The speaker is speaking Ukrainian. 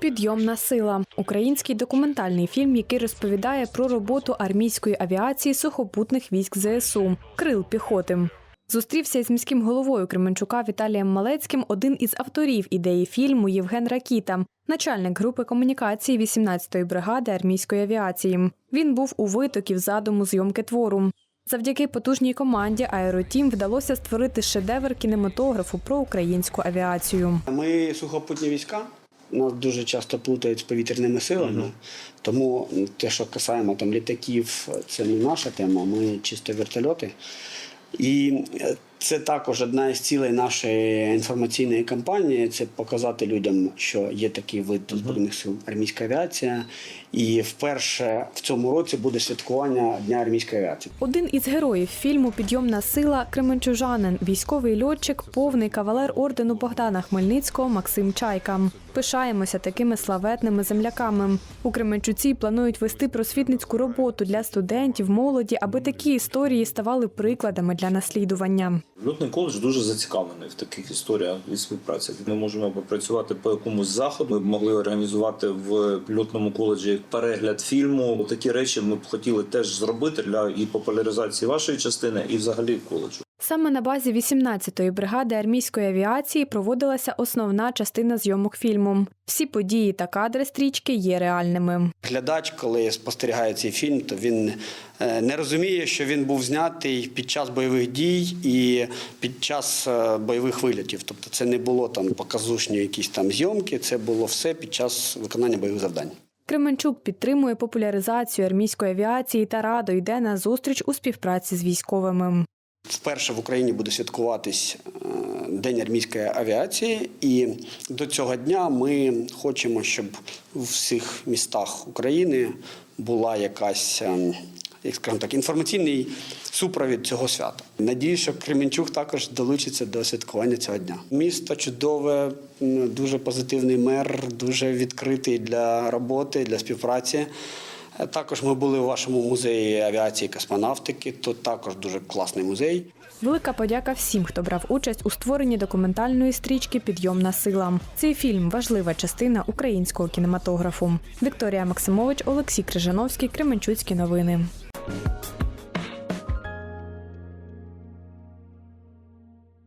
Підйомна сила український документальний фільм, який розповідає про роботу армійської авіації сухопутних військ ЗСУ Крил піхоти. Зустрівся із міським головою Кременчука Віталієм Малецьким, один із авторів ідеї фільму Євген Ракіта, начальник групи комунікації 18-ї бригади армійської авіації. Він був у витоків задуму зйомки твору. Завдяки потужній команді Аеротім вдалося створити шедевр кінематографу про українську авіацію. Ми сухопутні війська. Нас дуже часто плутають з повітряними силами, тому те, що касаємо там літаків, це не наша тема. Ми чисто вертольоти. І це також одна із цілей нашої інформаційної кампанії це показати людям, що є такий вид збройних сил армійська авіація. І вперше в цьому році буде святкування Дня армійської авіації. Один із героїв фільму Підйомна сила Кременчужанин, військовий льотчик, повний кавалер ордену Богдана Хмельницького Максим Чайка. Пишаємося такими славетними земляками. У Кременчуці планують вести просвітницьку роботу для студентів, молоді, аби такі історії ставали прикладами для наслідування. Льотний коледж дуже зацікавлений в таких історіях і співпраці. Ми можемо попрацювати по якомусь заходу. Ми б могли організувати в льотному коледжі перегляд фільму. Такі речі ми б хотіли теж зробити для і популяризації вашої частини, і взагалі коледжу. Саме на базі 18-ї бригади армійської авіації проводилася основна частина зйомок фільму. Всі події та кадри стрічки є реальними. Глядач, коли спостерігає цей фільм, то він е, не розуміє, що він був знятий під час бойових дій і під час е, бойових вильотів. Тобто це не було там показушні якісь там зйомки, це було все під час виконання бойових завдань. Кременчук підтримує популяризацію армійської авіації та радо йде на зустріч у співпраці з військовими. Вперше в Україні буде святкуватись е, День армійської авіації, і до цього дня ми хочемо, щоб у всіх містах України була якась, е, як скажімо так, інформаційний супровід цього свята. Надію, що Кременчук також долучиться до святкування цього дня. Місто чудове, дуже позитивний мер, дуже відкритий для роботи, для співпраці. Також ми були у вашому музеї авіації і космонавтики. Тут також дуже класний музей. Велика подяка всім, хто брав участь у створенні документальної стрічки Підйомна сила. Цей фільм важлива частина українського кінематографу. Вікторія Максимович, Олексій Крижановський, Кременчуцькі новини.